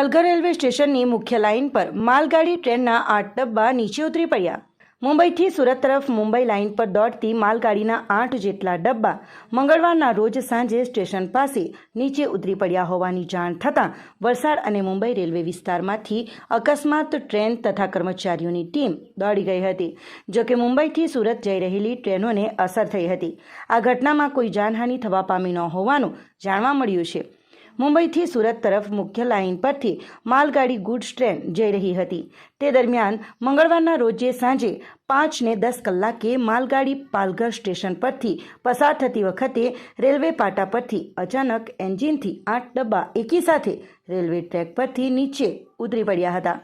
Palghar railway સ્ટેશનની મુખ્ય line પર માલગાડી ટ્રેનના આઠ ડબ્બા નીચે ઉતરી પડ્યા. મુંબઈથી સુરત તરફ મુંબઈ લાઇન પર દોડતી માલગાડીના આઠ જેટલા ડબ્બા મંગળવારના રોજ સાંજે સ્ટેશન પાસે નીચે ઉતરી પડ્યા હોવાની જાણ થતાં વલસાડ અને મુંબઈ રેલવે વિસ્તારમાંથી અકસ્માત ટ્રેન તથા કર્મચારીઓની ટીમ દોડી ગઈ હતી જોકે મુંબઈથી સુરત જઈ રહેલી ટ્રેનોને અસર થઈ હતી. આ ઘટનામાં કોઈ જાનહાનિ થવા પામી ન હોવાનું જાણવા મળ્યું છે. મુંબઈથી સુરત તરફ મુખ્ય લાઇન પરથી માલગાડી ગુડ્સ ટ્રેન જઈ રહી હતી. તે દરમિયાન મંગળવારના રોજે સાંજે પાંચને દસ કલાકે માલગાડી પાલઘર સ્ટેશન પરથી પસાર થતી વખતે રેલવે પાટા પરથી અચાનક એન્જિનથી આઠ ડબ્બા એકી સાથે રેલવે ટ્રેક પરથી નીચે ઉતરી પડ્યા હતા.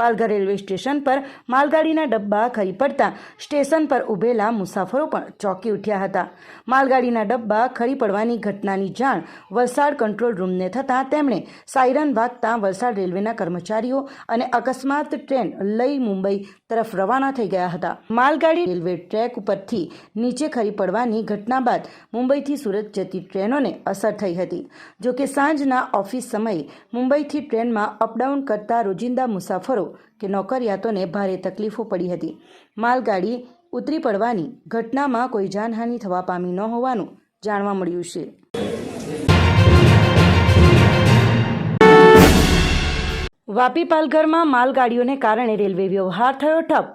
પાલઘર રેલવે સ્ટેશન પર માલગાડીના ડબ્બા ખરી પડતા સ્ટેશન પર ઊભેલા મુસાફરો પણ ચોંકી ઉઠ્યા હતા. માલગાડીના ડબ્બા ખરી પડવાની ઘટનાની જાણ વલસાડ કંટ્રોલ રૂમને થતાં તેમણે સાયરન વાગતા વલસાડ રેલવેના કર્મચારીઓ અને અકસ્માત ટ્રેન લઈ મુંબઈ તરફ રવાના થઈ ગયા હતા. માલગાડી રેલવે ટ્રેક ઉપરથી નીચે ખરી પડવાની ઘટના બાદ મુંબઈથી સુરત જતી ટ્રેનોને અસર થઈ હતી. જોકે સાંજના ઓફિસ સમયે મુંબઈથી ટ્રેનમાં અપડાઉન કરતા રોજિંદા મુસાફરો કે નોકરિયાતોને ભારે તકલીફો પડી હતી. માલગાડી ઉતરી પડવાની ઘટનામાં કોઈ જાનહાનિ થવા પામી ન હોવાનું જાણવા મળ્યું છે. વાપી પાલઘરમાં માલગાડીઓને કારણે રેલવે વ્યવહાર થયો ઠપ.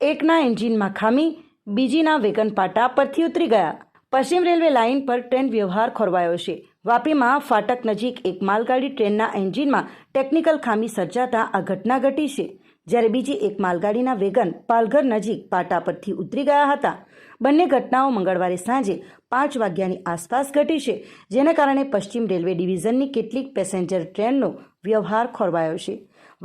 એકના એન્જિનમાં ખામી, બીજીના વેગન પાટા પરથી ઉતરી ગયા. પશ્ચિમ રેલવે લાઇન પર ટ્રેન વ્યવહાર ખોરવાયો છે. વાપીમાં ફાટક નજીક એક માલગાડી ટ્રેનના એન્જિનમાં ટેકનિકલ ખામી સર્જાતા આ ઘટના ઘટી છે. જ્યારે બીજી એક માલગાડીના વેગન પાલઘર નજીક પાટા પરથી ઉતરી ગયા હતા. બંને ઘટનાઓ મંગળવારે સાંજે પાંચ વાગ્યાની આસપાસ ઘટી છે, જેના કારણે પશ્ચિમ રેલવે ડિવિઝનની કેટલીક પેસેન્જર ટ્રેનનો વ્યવહાર ખોરવાયો છે.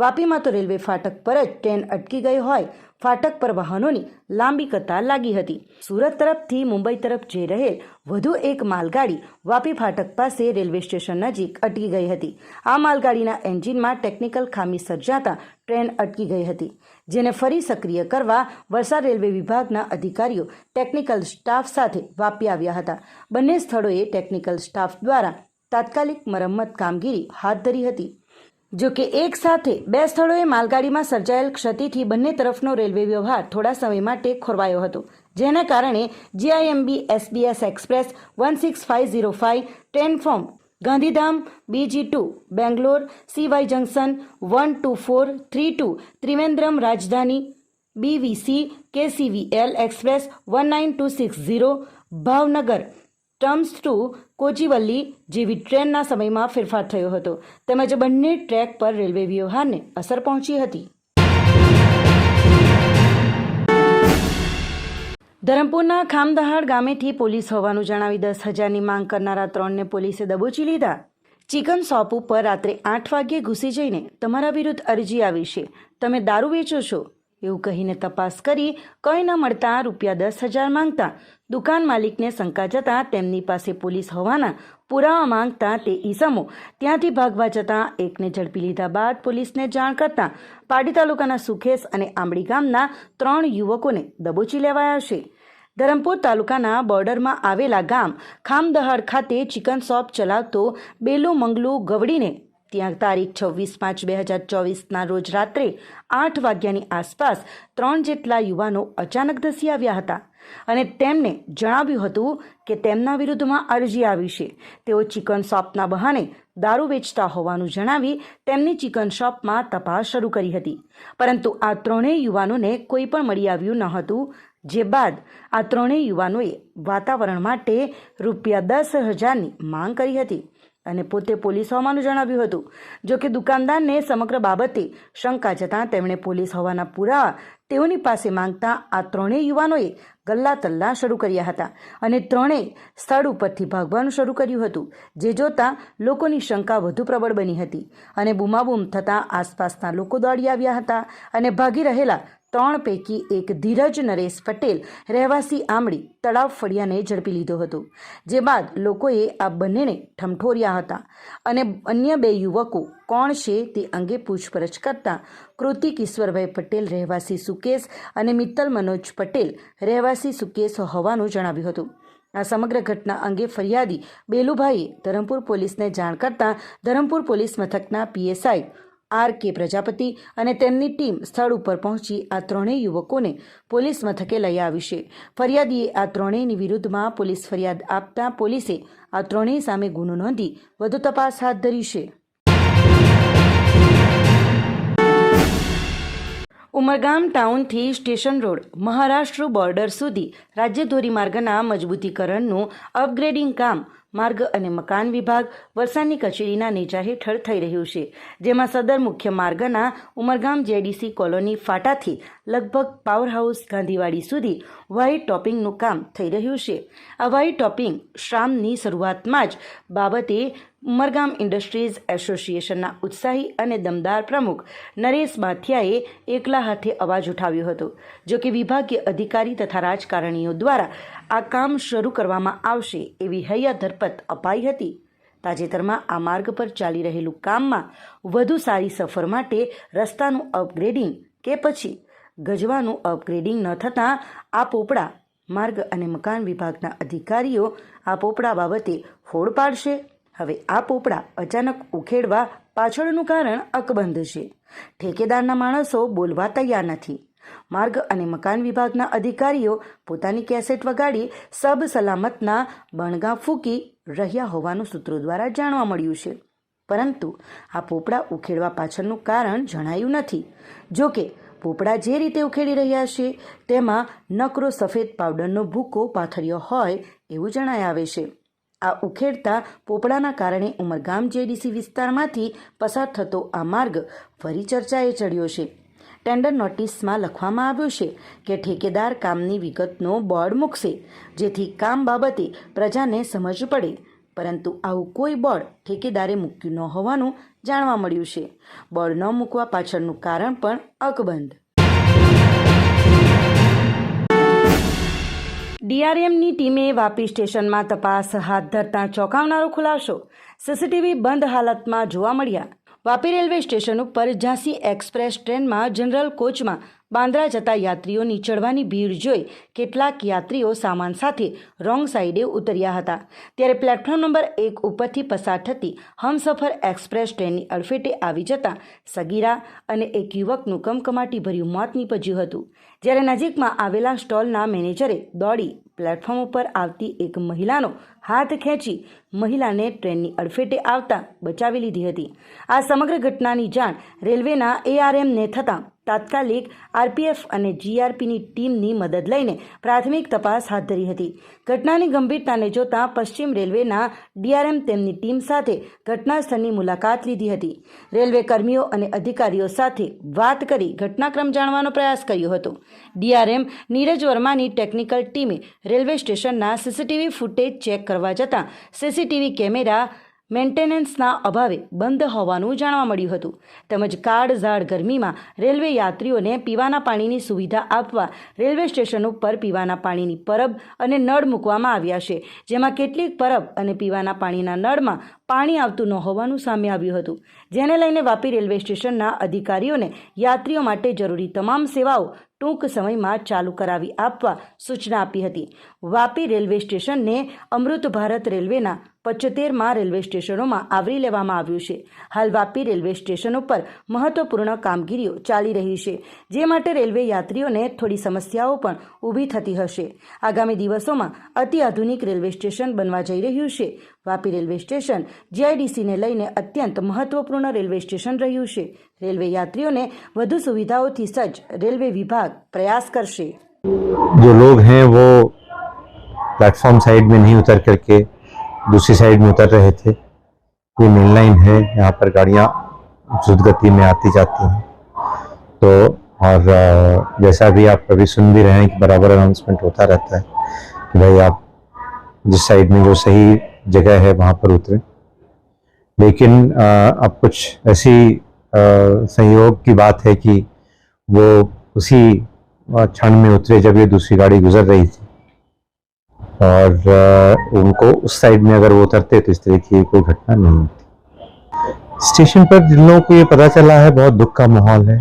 વાપીમાં તો રેલવે ફાટક પર જ ટ્રેન અટકી ગઈ હોય, ફાટક પર વાહનોની લાંબી કતાર લાગી હતી. સુરત તરફથી મુંબઈ તરફ જઈ રહેલ વધુ એક માલગાડી વાપી ફાટક પાસે રેલવે સ્ટેશન નજીક અટકી ગઈ હતી. આ માલગાડીના એન્જિનમાં ટેકનિકલ ખામી સર્જાતા ટ્રેન અટકી ગઈ હતી, જેને ફરી સક્રિય કરવા વલસાડ રેલવે વિભાગના અધિકારીઓ ટેકનિકલ સ્ટાફ સાથે વાપી આવ્યા હતા. બંને સ્થળોએ ટેકનિકલ સ્ટાફ દ્વારા તાત્કાલિક મરમ્મત કામગીરી હાથ ધરી હતી. જો કે એક સાથે બે સ્થળોએ માલગાડીમાં સર્જાયેલ ક્ષતિથી બંને તરફનો રેલવે વ્યવહાર થોડા સમય માટે ખોરવાયો હતો. જેના કારણે GIMB, SBS express, one six five zero five train from Gandhidham, બીજી two, Bangalore, CY junction, one two four, three two, Trivandrum Rajdhani, BVC, KCVL express, one nine two six zero, Bhavnagar. Terms to Kochuveli જેવી ટ્રેનના સમયમાં ફેરફાર થયો હતો. તેમજ બંને track પર રેલવે વ્યવહારને અસર પહોંચી હતી. ધરમપુરના ખામદહાડ ગામેથી પોલીસ હોવાનું જણાવી દસ હજારની માંગ કરનારા ત્રણને પોલીસે દબોચી લીધા. ચિકન શોપ ઉપર રાત્રે આઠ વાગ્યે ઘૂસી જઈને તમારા વિરુદ્ધ અરજી આવી છે. તમે દારૂ વેચો છો. એવું કહીને તપાસ કરી કંઈ ન મળતા રૂપિયા દસ હજાર માંગતા. દુકાન માલિકને શંકા જતાં તેમની પાસે પોલીસ હોવાના પુરાવા માંગતા તે ઈસમો ત્યાંથી ભાગવા જતાં એકને ઝડપી લીધા બાદ પોલીસને જાણ કરતાં પાડી તાલુકાના સુખેસ અને આંબડી ગામના ત્રણ યુવકોને દબોચી લેવાયા છે. ધરમપુર તાલુકાના બોર્ડરમાં આવેલા ગામ ખામદહાડ ખાતે ચિકન શોપ ચલાવતો બેલુ મંગલુ ગવડીને ત્યાં તારીખ છવ્વીસ પાંચ બે હજાર ચોવીસના રોજ રાત્રે આઠ વાગ્યાની આસપાસ ત્રણ જેટલા યુવાનો અચાનક ધસી આવ્યા હતા. અને તેમને જણાવ્યું હતું કે તેમના વિરુદ્ધમાં અરજી આવી છે. તેઓ ચિકન શોપના બહાને દારૂ વેચતા હોવાનું જણાવી તેમની ચિકન શોપમાં તપાસ શરૂ કરી હતી. પરંતુ આ ત્રણેય યુવાનોને કોઈ પણ મળી આવ્યું ન હતું. જે બાદ આ ત્રણેય યુવાનોએ વાતાવરણ માટે રૂપિયા દસ હજારની માંગ કરી હતી. અને પોતે પોલીસ હોવાનું જણાવ્યું હતું. જો કે દુકાનદારને સમગ્ર બાબતે શંકા જતાં તેમણે પોલીસ હોવાના પુરાવા તેઓની પાસે માંગતા આ ત્રણેય યુવાનોએ ગલ્લા તલ્લા શરૂ કર્યા હતા અને ત્રણેય સ્થળ ઉપરથી ભાગવાનું શરૂ કર્યું હતું, જે જોતા લોકોની શંકા વધુ પ્રબળ બની હતી અને બૂમાબૂમ થતાં આસપાસના લોકો દોડી આવ્યા હતા અને ભાગી રહેલા ત્રણ પૈકી એક ધીરજ નરેશ પટેલ રહેવાસી આમળી તળાવ ફળિયાને ઝડપી લીધો હતો, જે બાદ લોકોએ આ બંનેને ઠમઠોર્યા હતા. અને અન્ય બે યુવકો કોણ છે તે અંગે પૂછપરછ કરતા કૃતિક ઈશ્વરભાઈ પટેલ રહેવાસી સુકેશ અને મિત્તલ મનોજ પટેલ રહેવાસી સુકેશ હોવાનું જણાવ્યું હતું. આ સમગ્ર ઘટના અંગે ફરિયાદી બેલુભાઈએ ધરમપુર પોલીસને જાણ કરતાં ધરમપુર પોલીસ મથકના પીએસઆઈ આર કે પ્રજાપતિ અને તેમની ટીમ સ્થળ ઉપર પહોંચી આ ત્રણેય યુવકોને પોલીસ મથકે લઈ આવી છે. ફરિયાદીએ આ ત્રણેયની વિરુદ્ધમાં પોલીસ ફરિયાદ આપતા પોલીસે આ ત્રણેય સામે ગુનો નોંધી વધુ તપાસ હાથ ધરી છે. ઉમરગામ ટાઉનથી સ્ટેશન રોડ મહારાષ્ટ્ર બોર્ડર સુધી રાજ્ય ધોરીમાર્ગના મજબૂતીકરણનું અપગ્રેડિંગ કામ માર્ગ અને મકાન વિભાગ વરસાદની કચેરીના નેજા હેઠળ થઈ રહ્યું છે, જેમાં સદર મુખ્ય માર્ગના ઉમરગામ જેડીસી કોલોની ફાટાથી લગભગ પાવર હાઉસ ગાંધીવાડી સુધી વ્હાઇટ ટોપિંગનું કામ થઈ રહ્યું છે. આ વ્હાઇટ ટોપિંગ શ્રામની શરૂઆતમાં જ બાબતે ઉમરગામ ઇન્ડસ્ટ્રીઝ એસોસિએશનના ઉત્સાહી અને દમદાર પ્રમુખ નરેશ બાથિયાએ એકલા હાથે અવાજ ઉઠાવ્યો હતો જો કે વિભાગીય અધિકારી તથા રાજકારણીઓ દ્વારા આ કામ શરૂ કરવામાં આવશે એવી હૈયા ધરપત અપાઈ હતી. તાજેતરમાં આ માર્ગ પર ચાલી રહેલું કામમાં વધુ સારી સફર માટે રસ્તાનું અપગ્રેડિંગ કે પછી ગજવાનું અપગ્રેડિંગ ન થતાં આ પોપડા માર્ગ અને મકાન વિભાગના અધિકારીઓ આ પોપડા બાબતે ફોડ પાડશે. હવે આ પોપડા અચાનક ઉખેડવા પાછળનું કારણ અકબંધ છે. ઠેકેદારના માણસો બોલવા તૈયાર નથી. માર્ગ અને મકાન વિભાગના અધિકારીઓ પોતાની કેસેટ વગાડી સબ સલામતના બણગા ફૂંકી રહ્યા હોવાનું સૂત્રો દ્વારા જાણવા મળ્યું છે. પરંતુ આ પોપડા ઉખેડવા પાછળનું કારણ જણાયું નથી. જો કે, પોપડા જે રીતે ઉખેડી રહ્યા છે, તેમાં નકરો સફેદ પાવડરનો ભૂકો પાથર્યો હોય એવું જણાય આવે છે. આ ઉખેડતા પોપડાના કારણે ઉમરગામ જેડીસી વિસ્તારમાંથી પસાર થતો આ માર્ગ ફરી ચર્ચાએ ચડ્યો છે. ટેન્ડર નોટિસમાં લખવામાં આવ્યું છે કે ઠેકેદાર કામની વિગતનો બોર્ડ મૂકશે, જેથી કામ બાબતે પ્રજાને સમજ પડે. પરંતુ આવું કોઈ બોર્ડ ઠેકેદારે મૂક્યું ન હોવાનું જાણવા મળ્યું છે. બોર્ડ ન મૂકવા પાછળનું કારણ પણ અકબંધ. ડીઆરએમની ટીમે વાપી સ્ટેશનમાં તપાસ હાથ ધરતા ચોંકાવનારો ખુલાસો. સીસીટીવી બંધ હાલતમાં જોવા મળ્યા. વાપી રેલવે સ્ટેશન ઉપર ઝાંસી એક્સપ્રેસ ટ્રેનમાં જનરલ કોચમાં બાંદ્રા જતા યાત્રીઓની ચડવાની ભીડ જોઈ કેટલાક યાત્રીઓ સામાન સાથે રોંગ સાઈડે ઉતર્યા હતા. ત્યારે પ્લેટફોર્મ નંબર એક ઉપરથી પસાર થતી હમસફર એક્સપ્રેસ ટ્રેનની અડફેટે આવી જતાં સગીરા અને એક યુવકનું કમકમાટી ભર્યું મોત નીપજ્યું હતું. જ્યારે નજીકમાં આવેલા સ્ટોલના મેનેજરે દોડી પ્લેટફોર્મ ઉપર આવતી એક મહિલાનો હાથ ખેંચી મહિલાને ટ્રેનની અડફેટે આવતા બચાવી લીધી હતી. આ સમગ્ર ઘટનાની જાણ રેલવેના એઆરએમને થતાં તાત્કાલિક આરપીએફ અને જીઆરપીની ટીમની મદદ લઈને પ્રાથમિક તપાસ હાથ ધરી હતી. ઘટનાની ગંભીરતાને જોતા પશ્ચિમ રેલવેના ડીઆરએમ તેમની ટીમ સાથે ઘટના સ્થળની મુલાકાત લીધી હતી. રેલવે કર્મીઓ અને અધિકારીઓ સાથે વાત કરી ઘટનાક્રમ જાણવાનો પ્રયાસ કર્યો હતો. ડીઆરએમ નીરજ વર્માની ટેકનિકલ ટીમે રેલવે સ્ટેશનના સીસીટીવી ફૂટેજ ચેક કરવા જતાં સીસીટીવી કેમેરા મેન્ટેનન્સના અભાવે બંધ હોવાનું જાણવા મળ્યું હતું. તેમજ કાળઝાળ ગરમીમાં રેલવે યાત્રીઓને પીવાના પાણીની સુવિધા આપવા રેલવે સ્ટેશન ઉપર પીવાના પાણીની પરબ અને નળ મૂકવામાં આવ્યા છે. જેમાં કેટલીક પરબ અને પીવાના પાણીના નળમાં પાણી આવતું ન હોવાનું સામે આવ્યું હતું, જેને લઈને વાપી રેલવે સ્ટેશનના અધિકારીઓને યાત્રીઓ માટે જરૂરી તમામ સેવાઓ ટૂંક સમયમાં ચાલુ કરાવી આપવા સૂચના આપી હતી. વાપી રેલવે સ્ટેશનને અમૃત ભારત રેલવેના પચોતેરમાં રેલવે સ્ટેશનોમાં આવરી લેવામાં આવ્યું છે. હાલ વાપી રેલવે સ્ટેશન ઉપર મહત્વપૂર્ણ કામગીરીઓ ચાલી રહી છે, જે માટે રેલવે યાત્રીઓને થોડી સમસ્યાઓ પણ ઊભી થતી હશે. આગામી દિવસોમાં અતિ આધુનિક રેલવે સ્ટેશન બનવા જઈ રહ્યું છે. વાપી રેલવે સ્ટેશન જીઆઈડીસીને લઈને અત્યંત મહત્વપૂર્ણ રેલવે સ્ટેશન રહ્યું છે રેલવે યાત્રીઓને વધુ સુવિધાઓથી સજ્જ રેલવે વિભાગ પ્રયાસ કરશે जो लोग हैं वो प्लेटफॉर्म साइड में नहीं उतर करके दूसरी साइड में उतर रहे थे ये मेन लाइन है यहाँ पर गाड़ियाँ द्रुत गति में आती जाती हैं तो और अ, जैसा भी आप कभी सुन भी रहे हैं कि बराबर अनाउंसमेंट होता रहता है कि भाई आप जिस साइड में जो सही जगह है वहाँ पर उतरे। लेकिन अब कुछ ऐसी संयोग की बात है कि वो उसी क्षण में उतरे जब ये दूसरी गाड़ी गुजर रही थी। और उनको उस साइड में अगर वो उतरते तो इस तरह की कोई घटना नहीं होती। स्टेशन पर जिन लोगों को ये पता चला है, बहुत दुख का माहौल है।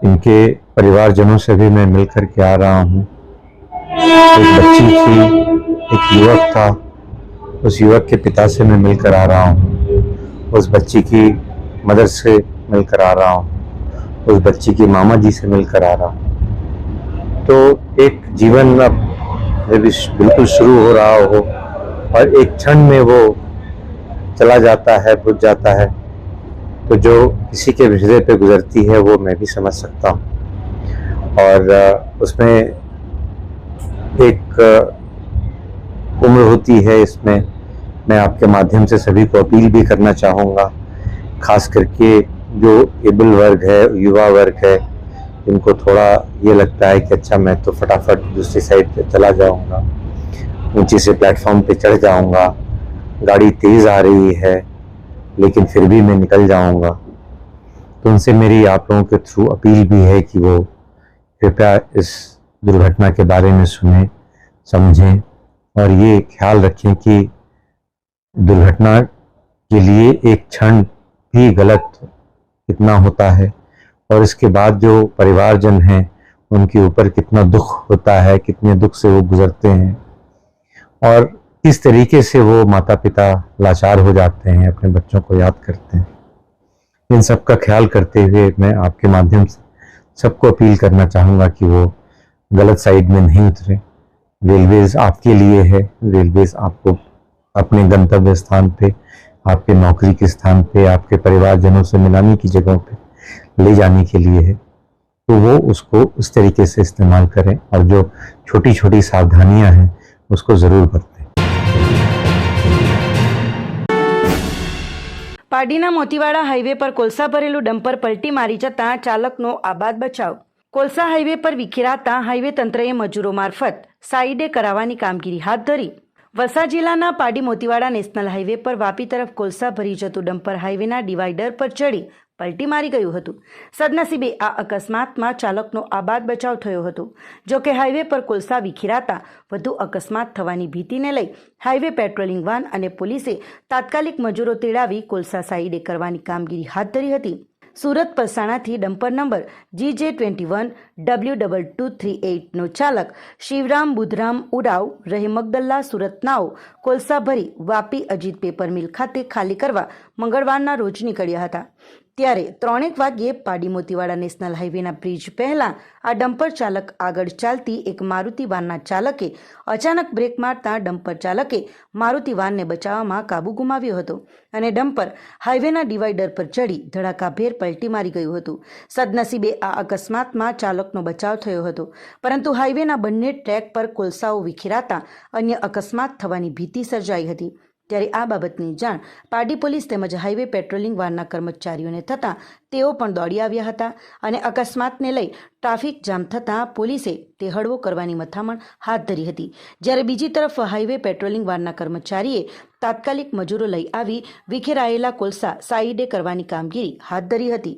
इनके परिवारजनों से भी मैं मिल करके आ रहा हूँ। एक बच्ची थी, एक युवक था। उस युवक के पिता से मैं मिलकर आ रहा हूँ। उस बच्ची की मदर से मिलकर आ रहा हूँ। उस बच्ची की मामा जी से मिलकर आ रहा हूँ। तो एक जीवन अब जब बिल्कुल शुरू हो रहा हो और एक क्षण में वो चला जाता है, बुझ जाता है तो जो किसी के हृदय पे गुजरती है वो मैं भी समझ सकता हूँ। और उसमें एक उम्र होती है इसमें। मैं आपके माध्यम से सभी को अपील भी करना चाहूँगा, खास करके जो एबल वर्ग है, युवा वर्ग है, इनको थोड़ा ये लगता है कि अच्छा मैं तो फटाफट दूसरी साइड पे चला जाऊँगा। ऊँची से प्लेटफॉर्म पे चढ़ जाऊँगा। गाड़ी तेज़ आ रही है, लेकिन फिर भी मैं निकल जाऊँगा। तो उनसे मेरी आप लोगों के थ्रू अपील भी है कि वो कृपया इस दुर्घटना के बारे में सुने, समझें, और ये ख्याल रखें कि दुर्घटना के लिए एक क्षण भी गलत कितना होता है और इसके बाद जो परिवारजन हैं, उनके ऊपर कितना दुख होता है, कितने दुख से वो गुजरते हैं। और किस तरीके से वो माता पिता लाचार हो जाते हैं, अपने बच्चों को याद करते हैं। इन सब का ख्याल करते हुए मैं आपके माध्यम से सबको अपील करना चाहूँगा कि वो गलत साइड में नहीं उतरे। रेलवेज आपके लिए है, रेलवेज आपको अपने गंतव्य स्थान पे आपके नौकरी के स्थान पे आपके परिवारजनों से मिलाने की जगहों पे ले जाने के लिए है तो वो उसको उस तरीके से इस्तेमाल करें और जो छोटी छोटी सावधानियां हैं उसको ज़रूर बरतें પાડીના મોતીવાડા હાઈવે પર કોલસા ભરેલું ડમ્પર પલટી મારી જતાં ચાલકનો આબાદ બચાવ કોલસા હાઈવે પર વિખેરાતા હાઈવે તંત્રએ મજૂરો મારફત સાઈડે કરાવવાની કામગીરી હાથ ધરી વલસાડ જિલ્લાના પાડી મોતીવાડા નેશનલ હાઈવે પર વાપી તરફ કોલસા ભરી જતું ડમ્પર હાઈવેના ડિવાઈડર પર ચડી પલટી મારી ગયું હતું. સદનસીબે આ અકસ્માતમાં ચાલકનો આબાદ બચાવ થયો હતો. જો કે હાઈવે પર કોલસા વિખેરાતા વધુ અકસ્માત થવાની ભીતિને લઈ હાઈવે પેટ્રોલિંગ વાન અને પોલીસે તાત્કાલિક મજૂરો તેડાવી કોલસા સાઈડે કરવાની કામગીરી હાથ ધરી હતી. Surat પલસાણાથી dumper number G J twenty one W double two three એઇટનો ચાલક શિવરામ બુધરામ ઉરાવ રહે મગદલ્લા સુરતનાઓ કોલસા ભરી વાપી અજીત પેપર મિલ ખાતે ખાલી કરવા મંગળવારના રોજ નીકળ્યા હતા. ત્યારે ત્રણેક વાગ્યે પાડી મોતીવાડા નેશનલ હાઈવેના બ્રિજ પહેલા આ ડમ્પર ચાલક આગળ ચાલતી એક મારુતિ વાનના ચાલકે અચાનક બ્રેક મારતા ડમ્પર ચાલકે મારુતિ વાનને બચાવવામાં કાબુ ગુમાવ્યો હતો અને ડમ્પર હાઈવેના ડિવાઈડર પર ચડી ધડાકાભેર પલટી મારી ગયું હતું. સદનસીબે આ અકસ્માતમાં ચાલકનો બચાવ થયો હતો. પરંતુ હાઈવેના બંને ટ્રેક પર કોલસાઓ વિખેરાતા અન્ય અકસ્માત થવાની ભીતિ સર્જાઈ હતી. ત્યારે આ બાબતની જાણ પાડી પોલીસ તેમજ હાઈવે પેટ્રોલિંગ વાનના કર્મચારીઓને થતાં તેઓ પણ દોડી આવ્યા હતા અને અકસ્માતને લઈ ટ્રાફિક જામ થતાં પોલીસે તે હળવો કરવાની મથામણ હાથ ધરી હતી. જ્યારે બીજી તરફ હાઈવે પેટ્રોલિંગ વાનના કર્મચારીએ તાત્કાલિક મજૂરો લઈ આવી વિખેરાયેલા કોલસા સાઈડે કરવાની કામગીરી હાથ ધરી હતી.